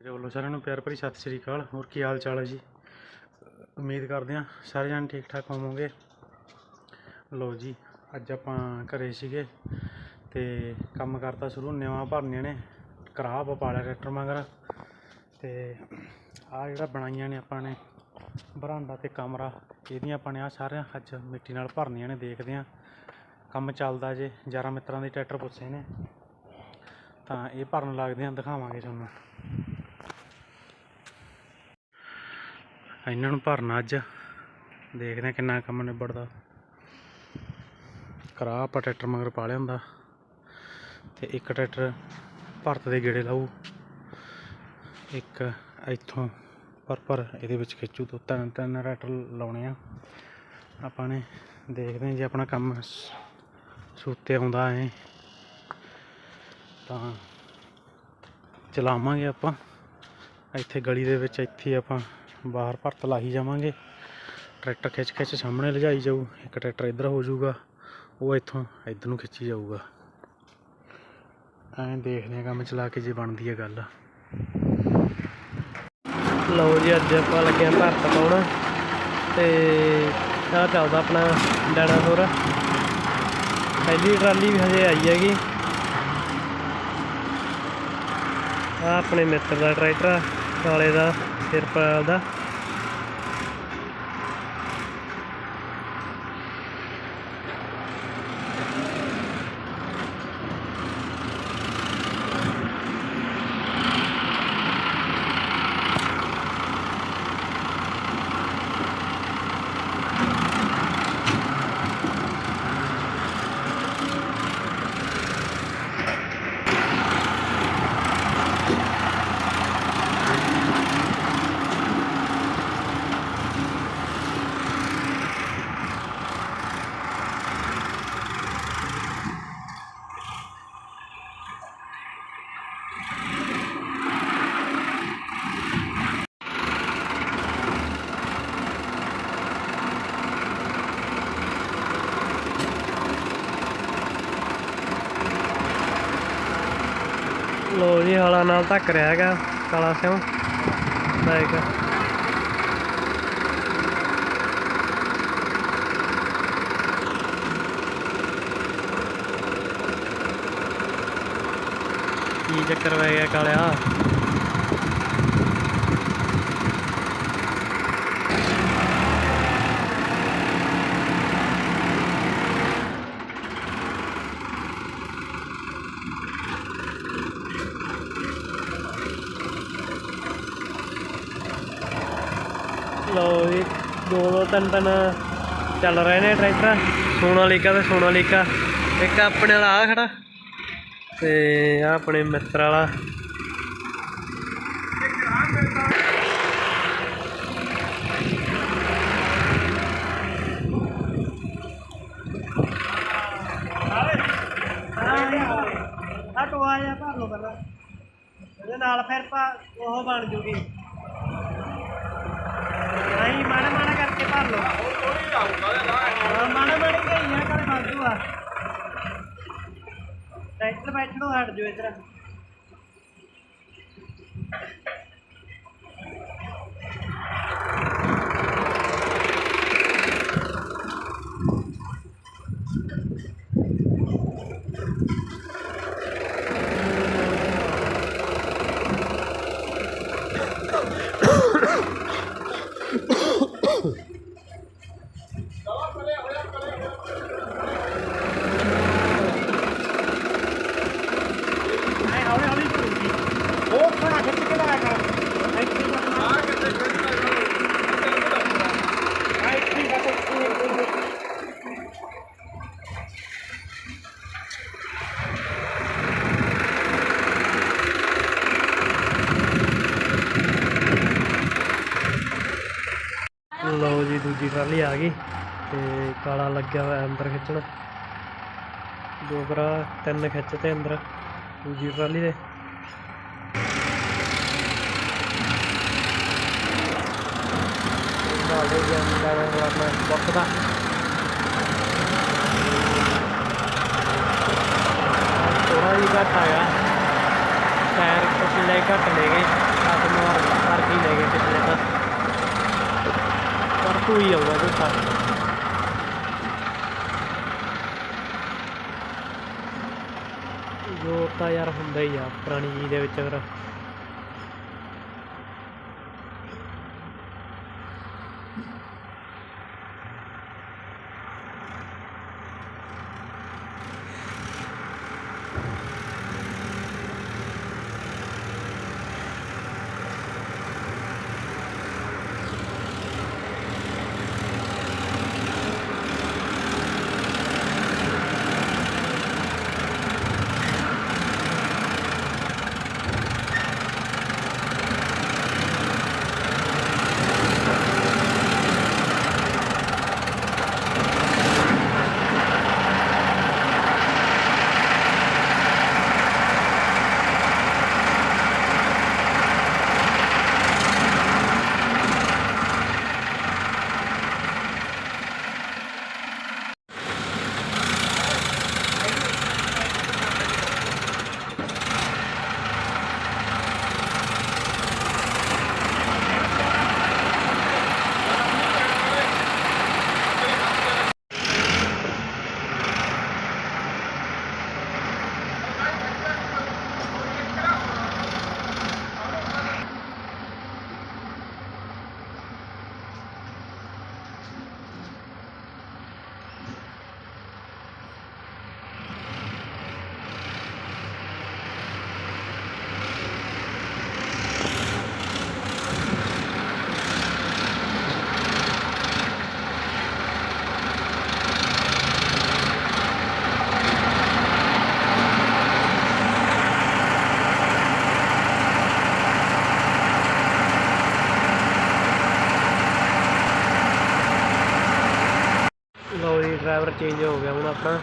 ਮੇਰੇ ਵੱਲੋਂ ਸਾਰਿਆਂ ਨੂੰ ਪਿਆਰ ਭਰੀ ਸਤਿ ਸ੍ਰੀ ਅਕਾਲ। ਹੋਰ ਕੀ ਹਾਲ ਚਾਲ ਹੈ ਜੀ? ਉਮੀਦ ਕਰਦੇ ਹਾਂ ਸਾਰੇ ਜਣ ਠੀਕ ਠਾਕ ਹੋਵੋਗੇ। ਲੋ ਜੀ, ਅੱਜ ਆਪਾਂ ਘਰੇ ਸੀਗੇ ਤੇ ਕੰਮ ਕਰਤਾ ਸ਼ੁਰੂ ਨਿਵਾਂ ਭਰਨੀਆਂ ਨੇ ਕਰਾਹ ਆਪਾਂ ਪਾ ਲਿਆ ਟਰੈਕਟਰ ਮਗਰ। ਤੇ ਆ ਜਿਹੜਾ ਬਣਾਈਆਂ ਨੇ ਆਪਾਂ ਨੇ, ਬਰਾਂਡਾ ਤੇ ਕਮਰਾ, ਇਹਦੀਆਂ ਆਪਾਂ ਨੇ ਆ ਸਾਰਿਆਂ ਅੱਜ ਮਿੱਟੀ ਨਾਲ ਭਰਨੀਆਂ ਨੇ, ਦੇਖਦੇ ਹਾਂ ਕੰਮ ਚੱਲਦਾ ਜੇ, ਯਾਰਾਂ ਮਿੱਤਰਾਂ ਦੇ ਟਰੈਕਟਰ ਪੁੱਛੇ ਨੇ। ਤਾਂ ਇਹ ਭਰਨ ਲੱਗਦੇ ਹਾਂ, ਦਿਖਾਵਾਂਗੇ ਤੁਹਾਨੂੰ। ਇਹਨਾਂ ਨੂੰ ਭਰਨਾ ਅੱਜ। ਦੇਖਦੇ ਹਾਂ ਕਿੰਨਾ ਕੰਮ ਨਿਬੜਦਾ। ਕਰਾ ਆਪਾਂ ਟਰੈਕਟਰ ਮਗਰ ਪਾ ਲਿਆ ਹੁੰਦਾ। ਤੇ ਇੱਕ ਟਰੈਕਟਰ ਭਰਤ ਦੇ ਗੇੜੇ ਲਾਊ। ਇੱਕ ਇੱਥੋਂ ਪਰ ਪਰ ਇਹਦੇ ਵਿੱਚ ਖਿੱਚੂ ਤੋਂ ਤਿੰਨ ਤਿੰਨ ਟਰੈਕਟਰ ਲਾਉਣੇ ਆ। ਆਪਾਂ ਨੇ ਦੇਖਦੇ ਹਾਂ ਜੇ ਆਪਣਾ ਕੰਮ ਸ- ਸੂਤੇ ਆਉਂਦਾ ਹੈ ਤਾਂ ਚਲਾਵਾਂਗੇ ਆਪਾਂ। ਇੱਥੇ ਗਲੀ ਦੇ ਵਿੱਚ ਇੱਥੇ ਆਪਾਂ ਬਾਹਰ ਭਰਤ ਲਾਹੀ ਜਾਵਾਂਗੇ। ਟਰੈਕਟਰ ਖਿੱਚ ਖਿੱਚ ਸਾਹਮਣੇ ਲਿਜਾਈ ਜਾਊ। ਇੱਕ ਟਰੈਕਟਰ ਇੱਧਰ ਹੋ ਜਾਊਗਾ। ਉਹ ਇੱਥੋਂ ਇੱਧਰ ਨੂੰ ਖਿੱਚੀ ਜਾਊਗਾ। ਐਂ ਦੇਖਦੇ ਹਾਂ ਕੰਮ ਚਲਾ ਕੇ ਜੇ ਬਣਦੀ ਹੈ ਗੱਲ। ਲਓ ਜੀ, ਅੱਜ ਆਪਾਂ ਲੱਗੇ ਆਂ ਭਾਰਤ ਪਾਉਣ। ਤੇ ਆਹ ਚੱਲਦਾ ਆਪਣਾ ਡਾਇਨਾਸੌਰ। ਪਹਿਲੀ ਟਰਾਲੀ ਵੀ ਹਜੇ ਆਈ ਹੈਗੀ। ਆ ਆਪਣੇ ਮਿੱਤਰ ਦਾ ਟਰੈਕਟਰ ਕਾਲੇ ਦਾ। серпада ਲੋ ਜੀ, ਹਾਲਾ ਨਾਲ ਧੱਕ ਰਿਹਾ ਹੈਗਾ, ਕਾਲਾ ਸਿਉ। ਬਾਈਕ ਕੀ ਚੱਕਰ ਪੈ ਗਿਆ ਕਾਲਿਆ ਲਓ ਜੀ ਦੋ ਦੋ ਤਿੰਨ ਤਿੰਨ ਚੱਲ ਰਹੇ ਨੇ ਟਰੈਕਟਰ। ਸੋਨਾਲੀਕਾ ਤੇ ਸੋਨਾਲੀਕਾ। ਇੱਕ ਆਪਣੇ ਵਾਲਾ ਆ ਖੜਾ। ਤੇ ਆ ਆਪਣੇ ਮਿੱਤਰ ਵਾਲਾ। ਆ ਟੋਆ ਜਾ ਭਰ ਲੋ ਪਹਿਲਾਂ। ਇਹਦੇ ਨਾਲ ਫਿਰ ਉਹ ਬਣ ਜੂਗੀ ਨਹੀਂ ਮਾੜਾ ਮਾੜਾ ਕਰਕੇ ਭਰ ਲਓ ਹਾਂ, ਮਾੜਾ ਮਾੜਾ ਹੀ ਆ ਕਰ ਬਣ ਜੂਗਾ ਟਰੈਕਟਰ ਬੈਠਣੋਂ ਹਟ ਜਾਓ ਇਧਰ ਨਹੀਂ ਹੌਲੀ ਹੌਲੀ ਚੱਲੂਗੀ ਉਹ ਥੋੜਾ ਖਿੱਚ ਕੇ ਲਾਇਆ ਕਰ ਇੱਥੇ ਹੀ ਆ ਕਿੱਥੇ ਖਿੱਚ ਆ ਇੱਥੇ ਹੀ ਬਸ ਲਓ ਜੀ ਦੂਜੀ ਟਰਾਲੀ ਆ ਗਈ ਤੇ ਕਾਲਾ ਲੱਗਿਆ ਹੋਇਆ ਅੰਦਰ ਖਿੱਚਣ। ਦੋ ਭਰਾ, ਤਿੰਨ ਖਿੱਚ ਤੇ ਅੰਦਰ ਦੂਜੀ ਟਰਾਲੀ ਦੇ ਨਾਲ ਦੇ ਜਾਂਦਾ ਹੈ ਆਪਣਾ ਵਕਤ ਦਾ ਥੋੜਾ ਜਿਹਾ ਘੱਟ ਆਇਆ ਟਾਇਰ ਪਿਛਲੇ ਘੱਟ ਲੈ ਗਏ ਔਖਾ ਜ਼ੋਰ ਤਾਂ। tu i jaula, dokładnie. ਜੋ ਤਾਂ ਯਾਰ ਹੁੰਦਾ ਹੀ ਆ ਪੁਰਾਣੀ ਜੀ ਦੇ ਵਿੱਚ ਅਗਰ ਡਰਾਈਵਰ ਚੇਂਜ ਹੋ ਗਿਆ ਹੁਣ ਆਪਣਾ।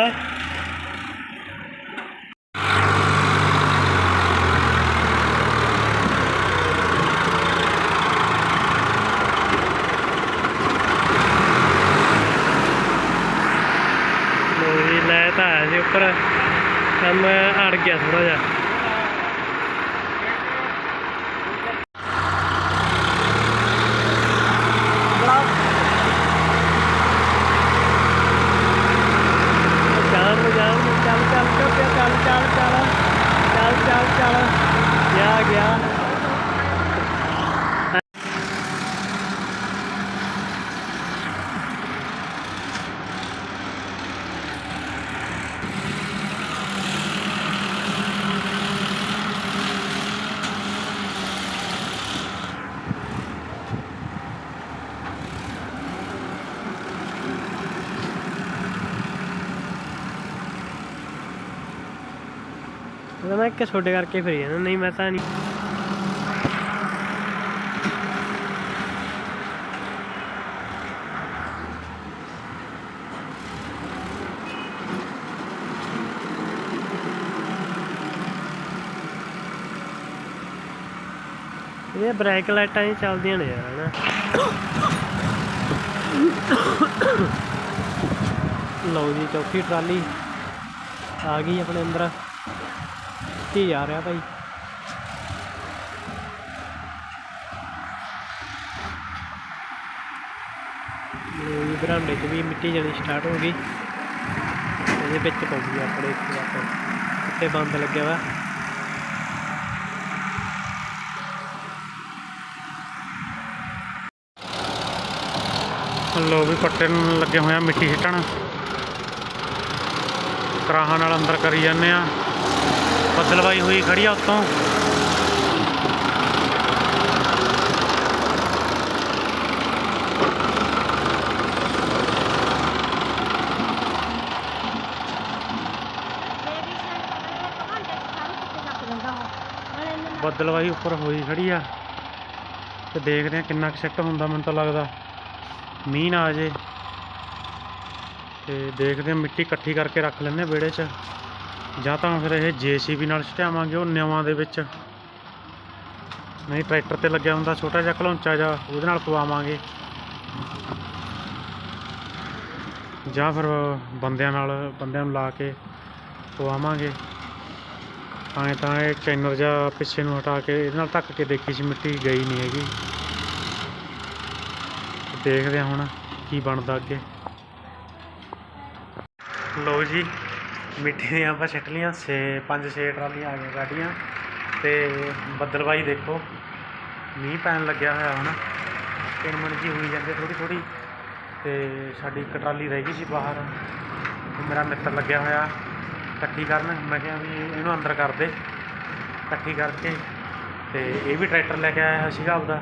ਹੈ। ਲਓ ਲੈ ਤਾਂ ਆਇਆ ਸੀ ਉੱਪਰ। ਕੰਮ ਅੜ ਗਿਆ ਥੋੜਾ ਜਿਹਾ। ਉਹਦਾ ਮੈਂ ਇੱਕ ਛੋਟੇ ਕਰਕੇ ਫਿਰੀ ਜਾਣਾ ਨਹੀਂ ਮੈਂ ਤਾਂ ਨਹੀਂ। ਇਹ ਬ੍ਰੇਕ ਲਾਈਟਾਂ ਹੀ ਚੱਲਦੀਆਂ ਨੇ ਯਾਰ, ਹਨਾ। ਲਓ ਜੀ, ਚੌਥੀ ਟਰਾਲੀ ਆ ਗਈ ਆਪਣੇ ਅੰਦਰ। ਕੀ ਆ ਰਿਹਾ ਭਾਈ। ਲਓ ਬਰਾਂਡੇ 'ਚ ਵੀ ਮਿੱਟੀ ਜਣੀ ਸਟਾਰਟ ਹੋ ਗਈ। ਇਹਦੇ ਵਿੱਚ ਪਊਗੀ ਆਪਣੇ ਇੱਕ ਵਾਰ ਪੱਟੇ ਬੰਦ ਲੱਗਿਆ ਵਾ। ਲੋ ਵੀ ਪੱਟੇ ਨੂੰ ਲੱਗੇ ਹੋਏ ਆ ਮਿੱਟੀ ਸਿੱਟਣ। ਕਰਾਹਾਂ ਨਾਲ ਅੰਦਰ ਕਰੀ ਜਾਂਦੇ ਆ। ਬੱਦਲਵਾਈ ਹੋਈ ਖੜੀ ਆ ਉੱਤੋਂ। ਬੱਦਲਵਾਈ ਉੱਪਰ ਹੋਈ ਖੜੀ ਆ। ਤੇ ਦੇਖਦੇ ਆ ਕਿੰਨਾ ਕੁ ਸੈੱਟ ਹੁੰਦਾ ਮੈਨੂੰ ਤਾਂ ਲੱਗਦਾ। ਮੀਂਹ ਨਾ ਆ ਜੇ। ਤੇ ਦੇਖਦੇ ਆ ਮਿੱਟੀ ਇਕੱਠੀ ਕਰਕੇ ਰੱਖ ਲੈਂਦੇ ਆ ਵਿਹੜੇ 'ਚ। ਜਾਂ ਤਾਂ ਫਿਰ ਇਹ ਜੀਸੀਬੀ ਨਾਲ ਛਟਾਵਾਂਗੇ ਉਹ ਨਿਵਾਂ ਦੇ ਵਿੱਚ। ਨਹੀਂ, ਟਰੈਕਟਰ ਤੇ ਲੱਗਿਆ ਹੁੰਦਾ ਛੋਟਾ ਜਿਹਾ ਘਲੌਂਚਾ ਜਿਹਾ, ਉਹਦੇ ਨਾਲ ਪਵਾਵਾਂਗੇ। ਜਾਂ ਫਿਰ ਬੰਦਿਆਂ ਨਾਲ, ਬੰਦਿਆਂ ਨੂੰ ਲਾ ਕੇ ਪਵਾਵਾਂਗੇ। ਐਂ ਤਾਂ ਇਹ ਚੈਨਰ ਜਾਂ ਪਿੱਛੇ ਨੂੰ ਹਟਾ ਕੇ, ਇਹਦੇ ਨਾਲ ਧੱਕ ਕੇ ਦੇਖੀ ਸੀ, ਮਿੱਟੀ ਗਈ ਨਹੀਂ ਹੈਗੀ। ਦੇਖਦੇ ਹਾਂ ਹੁਣ ਕੀ ਬਣਦਾ ਅੱਗੇ। ਲਓ ਜੀ। ਮਿੱਟੀ ਦੀਆਂ ਆਪਾਂ ਛੱਟ ਲੀਆਂ ਛੇ, ਪੰਜ, ਛੇ ਟਰਾਲੀਆਂ ਆ ਗਈਆਂ ਗਾਡੀਆਂ ਤੇ ਬੱਦਲਵਾਈ ਦੇਖੋ, ਮੀਂਹ ਪੈਣ ਲੱਗਿਆ ਹੋਇਆ ਹੁਣ। ਕਿਣਮਣ ਜੀ ਹੋਈ ਜਾਂਦੇ ਥੋੜੀ ਥੋੜੀ ਤੇ ਸਾਡੀ ਇੱਕ ਟਰਾਲੀ ਰਹਿ ਗਈ ਸੀ ਬਾਹਰ। ਮੇਰਾ ਮਿੱਤਰ ਲੱਗਿਆ ਹੋਇਆ ਇਕੱਠੀ ਕਰਨ। ਮੈਂ ਕਿਹਾ ਵੀ ਇਹਨੂੰ ਅੰਦਰ ਕਰ ਦੇ। ਇਕੱਠੀ ਕਰਕੇ ਤੇ ਇਹ ਵੀ ਟਰੈਕਟਰ ਲੈ ਕੇ ਆਇਆ ਸੀਗਾ ਆਪਦਾ।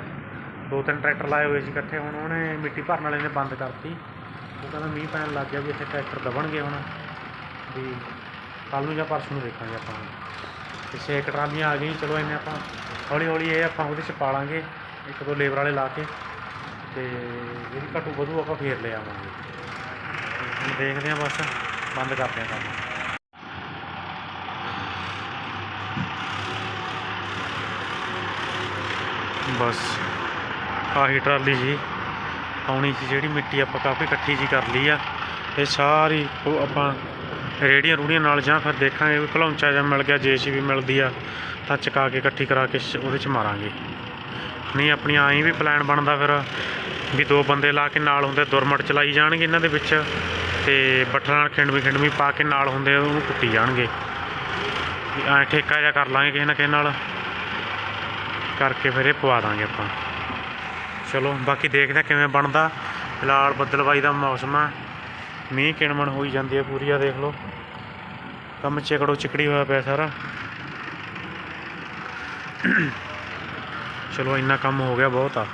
ਦੋ ਤਿੰਨ ਟਰੈਕਟਰ ਲਾਏ ਹੋਏ ਸੀ ਇਕੱਠੇ, ਹੁਣ ਉਹਨੇ ਮਿੱਟੀ ਭਰਨ ਵਾਲੇ ਨੇ ਬੰਦ ਕਰਤੀ। ਉਹ ਕਹਿੰਦਾ ਮੀਂਹ ਪੈਣ ਲੱਗ ਗਿਆ ਵੀ ਇੱਥੇ ਟਰੈਕਟਰ ਦਬਣਗੇ ਹੁਣ। ਵੀ ਕੱਲ ਨੂੰ ਜਾਂ ਪਰਸੋਂ ਨੂੰ ਦੇਖਾਂਗੇ ਆਪਾਂ ਤੇ ਛੇ ਕੁ ਟਰਾਲੀਆਂ ਆ ਗਈਆਂ, ਚਲੋ ਇਹਨੇ ਆਪਾਂ ਹੌਲੀ ਹੌਲੀ ਇਹ ਆਪਾਂ ਉਹਦੇ ਚ ਪਾ ਲਾਂਗੇ ਇੱਕ ਦੋ ਲੇਬਰ ਵਾਲੇ ਲਾ ਕੇ ਤੇ ਜਿਹੜੀ ਘਟੂ ਵਧੂ ਆਪਾਂ ਫੇਰ ਲੈ ਆਵਾਂਗੇ। ਹੁਣ ਦੇਖਦੇ ਹਾਂ ਬਸ, ਬੰਦ ਕਰਦੇ ਹਾਂ ਕੰਮ। ਬਸ ਆਹੀ ਟਰਾਲੀ ਜੀ, ਆਉਣੀ ਸੀ ਜਿਹੜੀ ਮਿੱਟੀ ਆਪਾਂ ਕਾਫੀ ਇਕੱਠੀ ਜੀ ਕਰ ਲਈ ਆ। ਇਹ ਸਾਰੀ ਉਹ ਆਪਾਂ ਰੇੜੀਆਂ ਰੂੜੀਆਂ ਨਾਲ ਜਾਂ ਫਿਰ ਦੇਖਾਂਗੇ ਵੀ ਘਲੌਂਚਾ ਜਾਂ ਮਿਲ ਗਿਆ ਜੇਸੀਬੀ ਮਿਲਦੀ ਆ, ਤਾਂ ਚਕਾ ਕੇ ਇਕੱਠੀ ਕਰਾ ਕੇ ਉਹਦੇ ਚ ਮਾਰਾਂਗੇ। ਨਹੀਂ, ਆਪਣੀ ਆਈ ਵੀ ਪਲਾਨ ਬਣਦਾ ਫਿਰ ਵੀ ਦੋ ਬੰਦੇ ਲਾ ਕੇ ਨਾਲ ਹੁੰਦੇ, ਦੁਰਮਟ ਚਲਾਈ ਜਾਣਗੇ ਇਹਨਾਂ ਦੇ ਵਿੱਚ ਤੇ ਬੱਠਲ ਨਾਲ ਖਿੰਡਵੀਂ ਖਿੰਡਵੀਂ ਪਾ ਕੇ ਨਾਲ ਹੁੰਦੇ ਉਹਨੂੰ ਕੁੱਟੀ ਜਾਣਗੇ। ਵੀ ਐਂ ਠੇਕਾ ਜਿਹਾ ਕਰ ਲਾਂਗੇ ਕਿਸੇ ਨਾ ਕਿਸੇ ਨਾਲ। ਕਰਕੇ ਫਿਰ ਇਹ ਪਵਾ ਦਾਂਗੇ ਆਪਾਂ। ਚਲੋ, ਬਾਕੀ ਦੇਖਦੇ ਹਾਂ ਕਿਵੇਂ ਬਣਦਾ। ਫਿਲਹਾਲ ਬੱਦਲਬਾਈ ਦਾ ਮੌਸਮ ਆ। ਮੀਂਹ ਕਿਣਮਣ ਹੋਈ ਜਾਂਦੀ ਹੈ ਪੂਰੀ ਆ ਦੇਖ ਲਓ। ਕੰਮ ਚਿਕੜੋ ਚਿਕੜੀ ਹੋਇਆ ਪਿਆ ਸਾਰਾ। ਚਲੋ, ਇੰਨਾ ਕੰਮ ਹੋ ਗਿਆ ਬਹੁਤ ਆ।